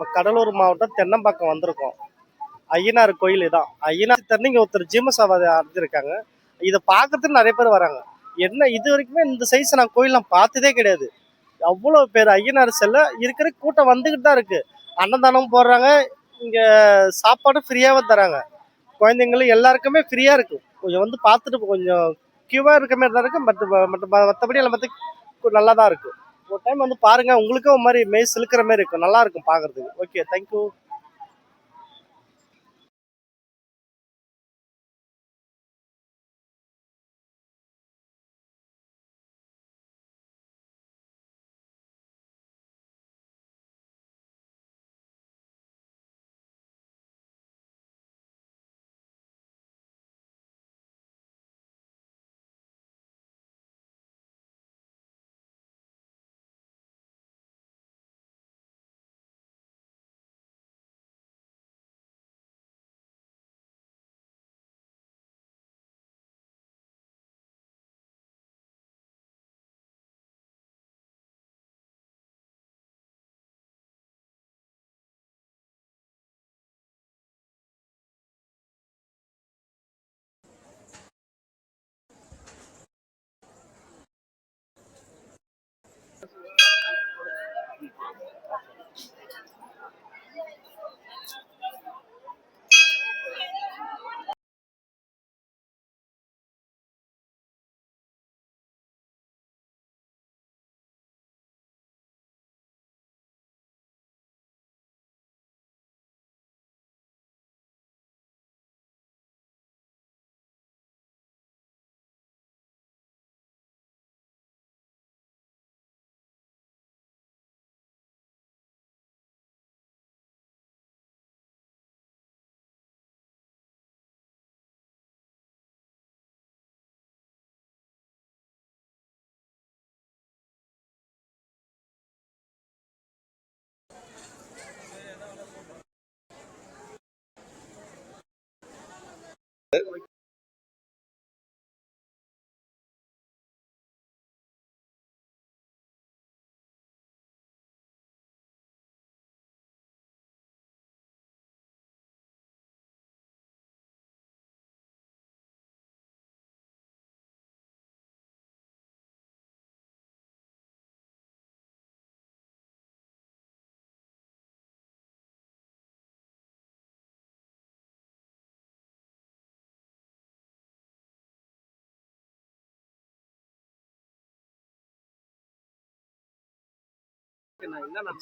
நம்ம கடலூர் மாவட்டம் தென்னம்பாக்கம் வந்திருக்கோம். ஐயனார் கோயில் இதான். ஐயனார் தண்ணிங்க இங்கே ஒருத்தர் ஜீமசாவாதி அடைஞ்சிருக்காங்க. இதை பார்க்கறதுக்கு நிறைய பேர் வராங்க. என்ன இது வரைக்குமே இந்த சைஸ் நான் கோயிலாம் பார்த்ததே கிடையாது. அவ்வளோ பேர் ஐயனார் செல்ல இருக்கிற கூட்டம் வந்துக்கிட்டு தான் இருக்குது அன்னதானம் போடுறாங்க. இங்கே சாப்பாடு ஃப்ரீயாகவே தராங்க. குழந்தைங்களும் எல்லாருக்குமே ஃப்ரீயாக இருக்கும் கொஞ்சம் வந்து பார்த்துட்டு கொஞ்சம் கியூவாக இருக்க மாதிரி தான் இருக்குது பட் மற்ற மற்றபடி எல்லாம் பார்த்து நல்லா தான் இருக்குது ஒரு டைம் வந்து பாருங்க உங்களுக்கும் ஒரு மாதிரி மெய் சிலுக்கிற மாதிரி இருக்கும். நல்லா இருக்கும் பாக்குறதுக்கு ஓகே தேங்க்யூ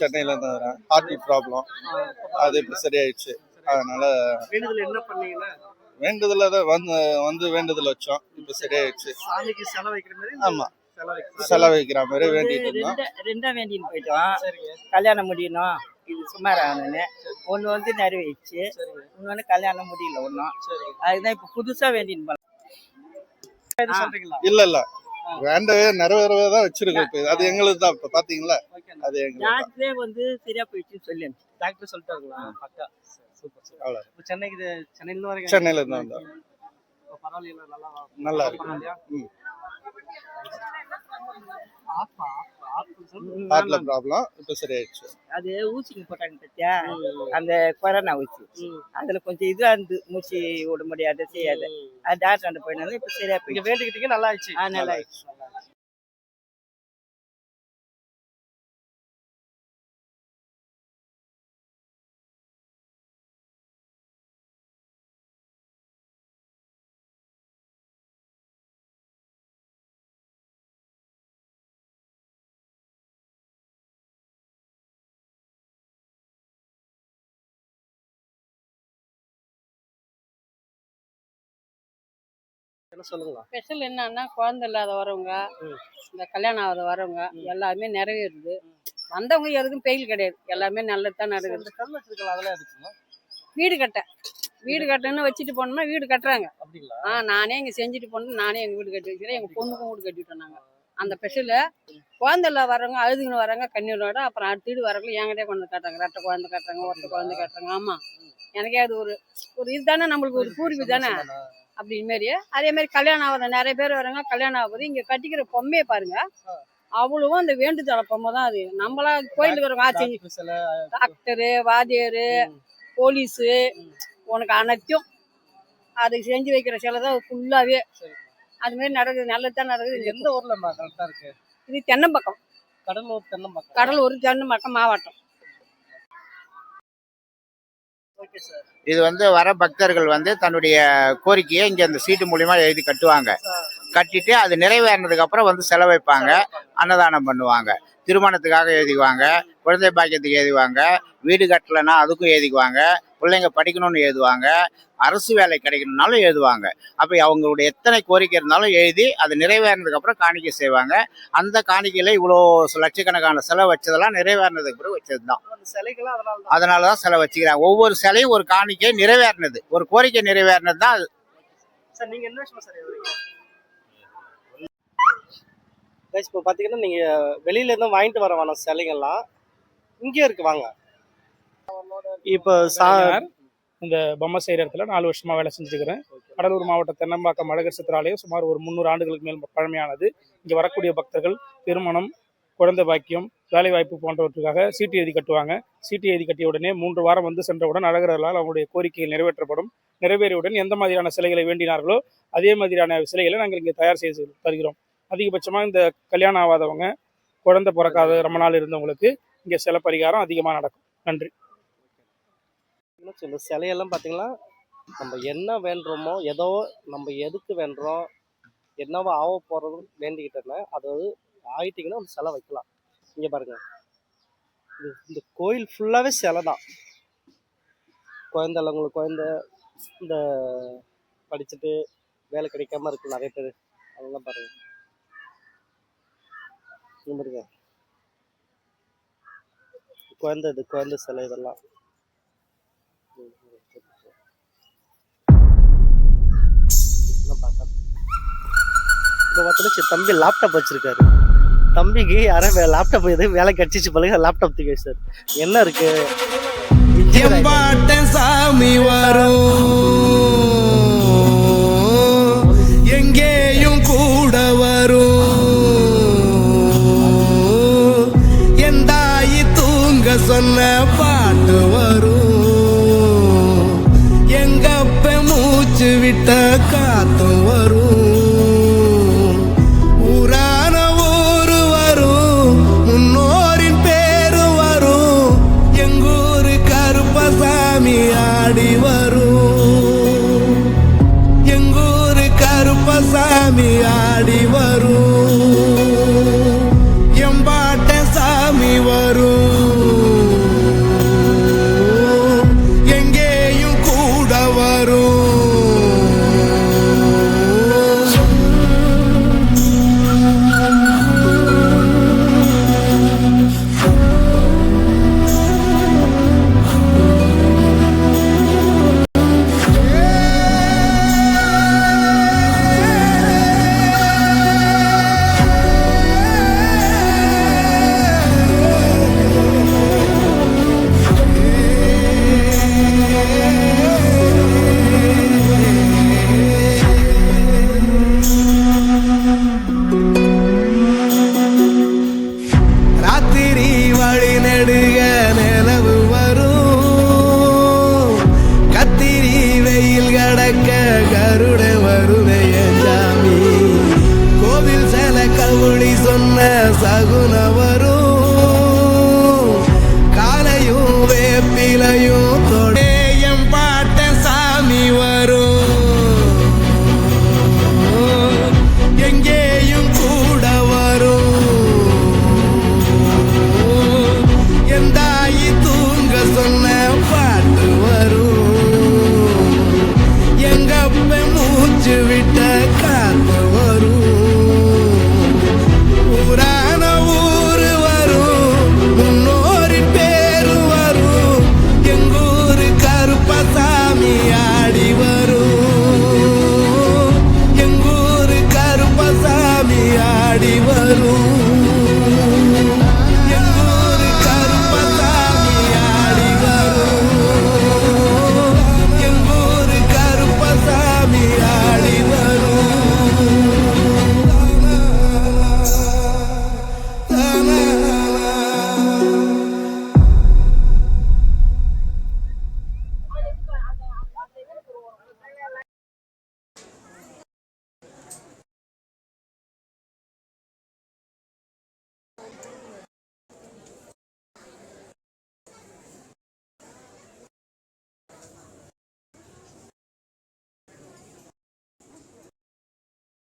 சென்னையில இருந்து வரேன் ஹார்ட் ப்ராப்ளம். அது இப்போ சரியாயிடுச்சு. அதனால வேண்டுதல் என்ன பண்ணீங்கன்னா வேண்டுதல தான் வந்து வந்து வேண்டுதல் வச்சோம். இப்போ சரியாயிடுச்சு. சாமிக்கு செலவு வைக்கிற மாதிரி ஆமா. செலவு வைக்கிற செலவு வைக்கிற மாதிரி வேண்டிட்டு இருந்தோம். ரெண்டா வேண்டின்னு போயிட்டோம். கல்யாணம் முடியணும். இது சுமார் ஆகணும்னு ஒன்று வந்து நிறைவேறிச்சு. சரிங்க. இன்னொன்று கல்யாணம் முடியல ஒன்றும் அதுதான் இப்போ புதுசாக வேண்டின்னு சொல்றீங்களா? இல்ல இல்ல. வேண்டவே நிறைவேறவே தான் வச்சிருக்கோம் இப்போ. அது எங்களுக்கு தான் இப்போ பாத்தீங்களா? ஓகே அது. டாக்டரே வந்து சரியா போயிடுச்சுன்னு சொல்லி டாக்டர் சொல்லிட்டாங்களா? பக்கா. Super super. அவ்வளவு. இப்போ சென்னைக்கு சென்னையில வரீங்க சென்னையில இருந்து வந்தோம். இப்போ பரவாயில்லையா? நல்லா நல்லா இருக்கு. ஆப்பா ஹார்ட்ல ப்ராப்ளம் இப்போ சரியாயிடுச்சு. அது ஊசிங்க போட்டாங்க பத்தியா? அந்த கொரோனா ஊசி. அதுல கொஞ்சம் இதுவா இருந்து மூச்சு விட முடியாது செய்யாது. அது டாக்டர் போயினாலும் இப்போ சரியா போயிடுச்சு. வேண்டிக்கிட்டீங்க நல்லா ஆயிடுச்சு. நல்லா ஆயிடுச்சு. என்ன ஸ்பெஷல் என்னன்னா குழந்தை இல்லாத வரவங்க. இந்த கல்யாணம் ஆகாத வரவங்க. எல்லாமே நிறைவேறுது. வந்தவங்க எதுக்கும் பெயில் கிடையாது. எல்லாமே நல்லது தான் நடக்குது. இந்த கல் வச்சிருக்கலாம் அதெல்லாம் எதுக்குங்க? வீடு கட்ட. வீடு கட்டணும்னு வச்சுட்டு போனோம்னா வீடு கட்டுறாங்க. அப்படிங்களா? ஆ நானே இங்க செஞ்சுட்டு போனோம் நானே எங்க வீடு கட்டி வைக்கிறேன் எங்க பொண்ணுக்கும் வீடு கட்டிட்டோம் நாங்க. அந்த ஸ்பெஷலு குழந்தை இல்லாத வரவங்க அழுதுங்கன்னு வராங்க கண்ணீரோட அப்புறம் அடுத்த வீடு வரவங்க என்கிட்டயே கொண்டு காட்டுறாங்க. ரெட்டை குழந்தை காட்டுறாங்க ஒருத்த குழந்தை காட்டுறாங்க. ஆமா. எனக்கே அது ஒரு ஒரு இதுதானே நம்மளுக்கு ஒரு பூர்வீகம் தானே? அப்படின்னு மாரி அதே மாதிரி கல்யாணம் ஆகாத நிறைய பேர் வராங்க கல்யாணம் ஆகுது இங்க கட்டிக்கிற பொம்மையை பாருங்க. அவ்வளவும் அந்த வேண்டுதல் அப்பமா தான் அது. நம்மளா கோயிலுக்கு இருக்கிறவங்க ஆ செஞ்சு டாக்டர் வாத்தியாரு போலீஸு உனக்கு அனைத்தும் அதை செஞ்சு வைக்கிற சிலை தான் ஃபுல்லாகவே. அது மாதிரி நடக்குது நல்லது தான் நடக்குது எந்த ஊர்ல கரெக்டா இருக்கு? இது தென்னம்பக்கம். கடலூர் தென்னம்பாக்கம். கடலூர் தென்னம்பக்கம் மாவட்டம். இது வந்து வர பக்தர்கள் வந்து தன்னுடைய கோரிக்கையை இங்க அந்த சீட்டு மூலியமா எழுதி கட்டுவாங்க. கட்டிட்டு அது நிறைவேறினதுக்கு அப்புறம் வந்து செலவைப்பாங்க அன்னதானம் பண்ணுவாங்க. திருமணத்துக்காக எழுதிக்குவாங்க. குழந்தை பாக்கியத்துக்கு எழுதுவாங்க வீடு கட்டலைன்னா அதுக்கும் எழுதிக்குவாங்க. பிள்ளைங்க படிக்கணும்னு எழுதுவாங்க அரசு வேலை கிடைக்கணும்னாலும் எழுதுவாங்க. அப்போ அவங்களுடைய எத்தனை கோரிக்கை இருந்தாலும் எழுதி அது நிறைவேறினதுக்கு அப்புறம் காணிக்கை செய்வாங்க. அந்த காணிக்கையில இவ்வளோ லட்சக்கணக்கான செலவு வச்சதெல்லாம் நிறைவேறினதுக்கு பிறகு வச்சது தான் அதனால தான் செலவு வச்சுக்கிறாங்க. ஒவ்வொரு சிலையும் ஒரு காணிக்கை நிறைவேறினது. ஒரு கோரிக்கை நிறைவேறினது தான் அது. சார் நீங்க என்ன விஷயம் சார் எழுதுறீங்க? கைஸ் இப்போ பார்த்தீங்கன்னா நீங்க வெளியில இருந்து வாங்கிட்டு வர வேணாம் சிலைகள்லாம் இங்கே இருக்கு. வாங்க. இப்போ சா கலைஞர். இந்த பொம்மை செய்கிற இடத்துல நாலு வருஷமா வேலை செஞ்சுருக்கிறேன் கடலூர் மாவட்ட தென்னம்பாக்கம் அழகர் சித்திராலயம் சுமார் ஒரு முந்நூறு ஆண்டுகளுக்கு மேல் பழமையானது. இங்கே வரக்கூடிய பக்தர்கள் திருமணம் குழந்தை பாக்கியம் வேலைவாய்ப்பு போன்றவற்றுக்காக சீட்டு எழுதி கட்டுவாங்க. சீட்டு எழுதி கட்டிய உடனே மூன்று வாரம் வந்து சென்றவுடன் அழகர்களால் அவங்களுடைய கோரிக்கைகள் நிறைவேற்றப்படும். நிறைவேறியவுடன் எந்த மாதிரியான சிலைகளை வேண்டினார்களோ அதே மாதிரியான சிலைகளை நாங்கள் இங்கே தயார் செய்து தருகிறோம். அதிகபட்சமாக இந்த கல்யாணம் ஆகாதவங்க குழந்தை பிறக்காத ரொம்ப நாள் இருந்தவங்களுக்கு இங்கே சில பரிகாரம் அதிகமாக நடக்கும். நன்றி. என்ன சொல்லு சிலையெல்லாம் பார்த்தீங்கன்னா நம்ம என்ன வேண்டுறோமோ ஏதோ நம்ம எதுக்கு வேண்டுறோம் என்னவோ ஆக போகிறதும் வேண்டிக்கிட்டேன்னா அது ஆகிட்டிங்கன்னா அந்த சிலை வைக்கலாம். இங்கே பாருங்க. இது இந்த கோயில் ஃபுல்லாகவே சிலை தான். குழந்தைங்களுக்கு குழந்த இந்த படிச்சுட்டு வேலை கிடைக்காம இருக்கு நிறைய பேர். அதெல்லாம் பாருங்க. இங்க பாருங்க. குழந்தை இது குழந்தை சிலை இதெல்லாம். இப்போ பார்த்தோன்னா தம்பி லேப்டாப் வச்சிருக்காரு. தம்பிக்கு யாரும் லேப்டாப் எது வேலை கடிச்சிச்சு பழக லேப்டாப் தூக்கி சார் என்ன இருக்கு? எம்பாட்டன் சாமி வரும். எங்கேயும் கூட வரும். என் தாயி தூங்க சொன்ன பாட்டு வரும். எங்கப்ப மூச்சு விட்ட காத்தும்